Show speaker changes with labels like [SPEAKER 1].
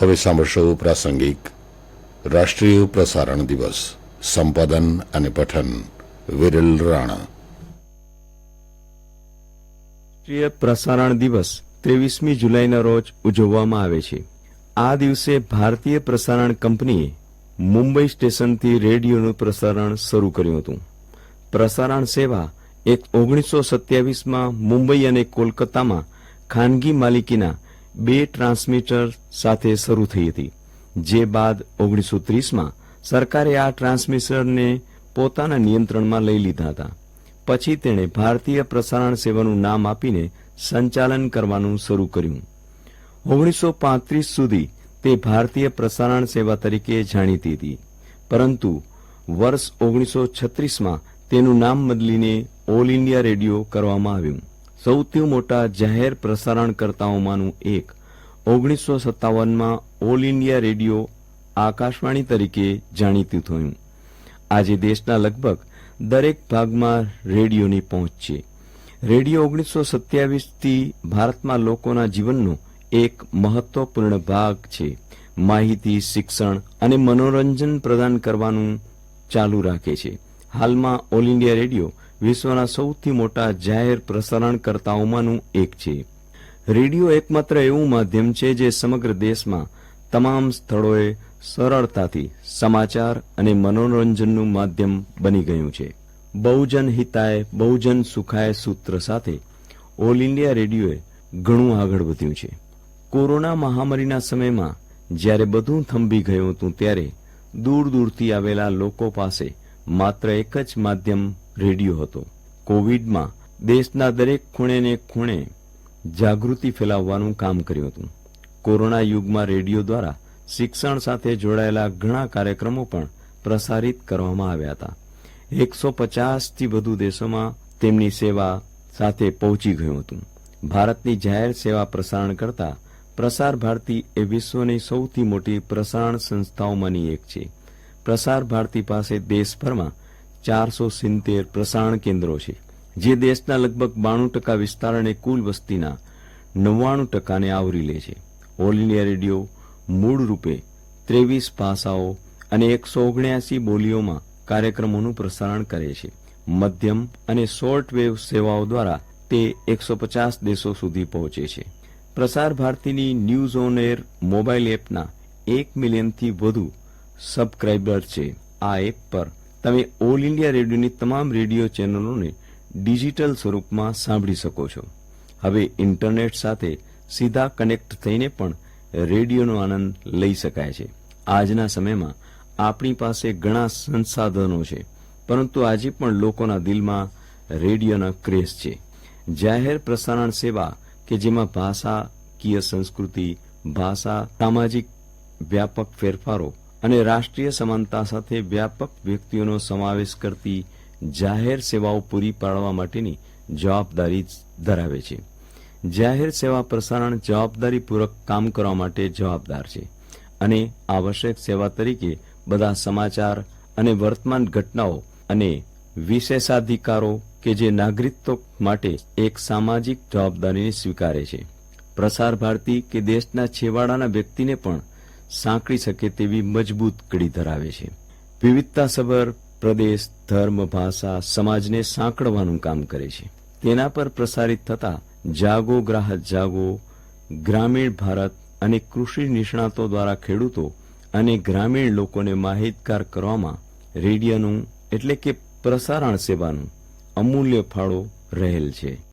[SPEAKER 1] હવે સાંભળશો પ્રાસંગિક. રાષ્ટ્રીય પ્રસારણ દિવસ. સંપાદન અને પઠન. વિરલ રાણા.
[SPEAKER 2] રાષ્ટ્રીય પ્રસારણ દિવસ ત્રેવીસમી જુલાઈના રોજ ઉજવવામાં આવે છે. આ દિવસે ભારતીય પ્રસારણ કંપનીએ મુંબઈ સ્ટેશનથી રેડિયોનું પ્રસારણ શરૂ કર્યું હતું. પ્રસારણ સેવા એક ઓગણીસો સત્યાવીસમાં મુંબઈ અને કોલકાતામાં ખાનગી માલિકીના બે ટ્રાન્સમીટર સાથે શરૂ થઈ હતી. જે બાદ ઓગણીસો ત્રીસમાં સરકારે આ ટ્રાન્સમીટરને પોતાના નિયંત્રણમાં લઈ લીધા હતા. પછી તેણે ભારતીય પ્રસારણ સેવાનું નામ આપીને સંચાલન કરવાનું શરૂ કર્યું. ઓગણીસો પાંત્રીસ સુધી તે ભારતીય પ્રસારણ સેવા તરીકે જાણીતી હતી. પરંતુ વર્ષ ઓગણીસો છત્રીસમાં તેનું નામ બદલીને ઓલ ઇન્ડિયા રેડિયો કરવામાં આવ્યું. સૌથી મોટા જાહેર પ્રસારણકર્તાઓમાંનું એક ઓગણીસો સત્તાવનમાં ઓલ ઇન્ડિયા રેડિયો આકાશવાણી તરીકે જાણીતું થયું. આજે દેશના લગભગ દરેક ભાગમાં રેડિયોની પહોંચ છે. રેડિયો ઓગણીસો સત્યાવીસથી ભારતમાં લોકોના જીવનનો એક મહત્વપૂર્ણ ભાગ છે. માહિતી, શિક્ષણ અને મનોરંજન પ્રદાન કરવાનું ચાલુ રાખે છે. હાલમાં ઓલ ઇન્ડિયા રેડિયો વિશ્વના સૌથી મોટા જાહેર પ્રસારણકર્તાઓમાંનું એક છે. રેડિયો એકમાત્ર એવું માધ્યમ છે જે સમગ્ર દેશમાં તમામ સ્થળોએ સરળતાથી સમાચાર અને મનોરંજનનું માધ્યમ બની ગયું છે. બહુજન હિતાય, બહુજન સુખાય સૂત્ર સાથે ઓલ ઇન્ડિયા રેડિયોએ ઘણું આગળ વધ્યું છે. કોરોના મહામારીના સમયમાં જ્યારે બધું થંભી ગયું હતું ત્યારે દૂર દૂરથી આવેલા લોકો પાસે માત્ર એક જ માધ્યમ રેડિયો હતો. કોવિડમાં દેશના દરેક ખૂણે ને ખૂણે જાગૃતિ ફેલાવવાનું કામ કર્યું હતું. કોરોના યુગમાં રેડિયો દ્વારા શિક્ષણ સાથે જોડાયેલા ઘણા કાર્યક્રમો પણ પ્રસારિત કરવામાં આવ્યા હતા. એકસો પચાસથી વધુ દેશોમાં તેમની સેવા સાથે પહોંચી ગયું હતું. ભારતની જાહેર સેવા પ્રસારણ કરતા પ્રસાર ભારતી એ વિશ્વની સૌથી મોટી પ્રસારણ સંસ્થાઓમાંની એક છે. પ્રસાર ભારતી પાસે દેશભરમાં ચારસો સિત્તેર પ્રસારણ કેન્દ્રો છે. જે દેશના લગભગ બાણું ટકા વિસ્તાર અને કુલ વસ્તીના નવ્વાણું ટકાને આવરી લે છે. ઓલ ઇન્ડિયા રેડિયો મૂળ રૂપે ત્રેવીસ ભાષાઓ અને એકસો ઓગણ્યાસી બોલીઓમાં કાર્યક્રમોનું પ્રસારણ કરે છે. મધ્યમ અને શોર્ટ વેવ સેવાઓ દ્વારા તે એકસો પચાસ દેશો સુધી પહોંચે છે. પ્રસાર ભારતીની ન્યૂઝ ઓન એર મોબાઈલ એપના એક મિલિયનથી વધુ સબસ્ક્રાઇબર છે આ એપ પર. તમે ઓલ ઇન્ડિયા રેડિયોની તમામ રેડિયો ચેનલોને ડિજિટલ સ્વરૂપમાં સાંભળી શકો છો. હવે ઇન્ટરનેટ સાથે સીધા કનેક્ટ થઈને પણ રેડિયોનો આનંદ લઈ શકાય છે. આજના સમયમાં આપણી પાસે ઘણા સંસાધનો છે, પરંતુ આજે પણ લોકોના દિલમાં રેડિયોના ક્રેઝ છે. જાહેર પ્રસારણ સેવા કે જેમાં ભાષાકીય સંસ્કૃતિ, ભાષા, સામાજિક વ્યાપક ફેરફારો અને રાષ્ટ્રીય સમાનતા સાથે વ્યાપક વ્યક્તિઓનો સમાવેશ કરતી જાહેર સેવાઓ પૂરી પાડવા માટેની જવાબદારી ધરાવે છે. જાહેર સેવા પ્રસારણ જવાબદારીપૂર્વક કામ કરવા માટે જવાબદાર છે અને આવશ્યક સેવા તરીકે બધા સમાચાર અને વર્તમાન ઘટનાઓ અને વિશેષાધિકારો કે જે નાગરિકત્વ માટે એક સામાજિક જવાબદારીને સ્વીકારે છે. પ્રસાર ભારતી કે દેશના છેવાડાના વ્યક્તિને પણ સાંકળી શકે તેવી મજબૂત કડી ધરાવે છે. વિવિધતાસભર પ્રદેશ, ધર્મ, ભાષા સમાજને સાંકળવાનું કામ કરે છે. તેના પર પ્રસારિત થતા જાગો ગ્રાહક જાગો, ગ્રામીણ ભારત અને કૃષિ નિષ્ણાતો દ્વારા ખેડૂતો અને ગ્રામીણ લોકોને માહિતગાર કરવામાં રેડિયોનું એટલે કે પ્રસારણ સેવાનું અમૂલ્ય ફાળો રહેલ છે.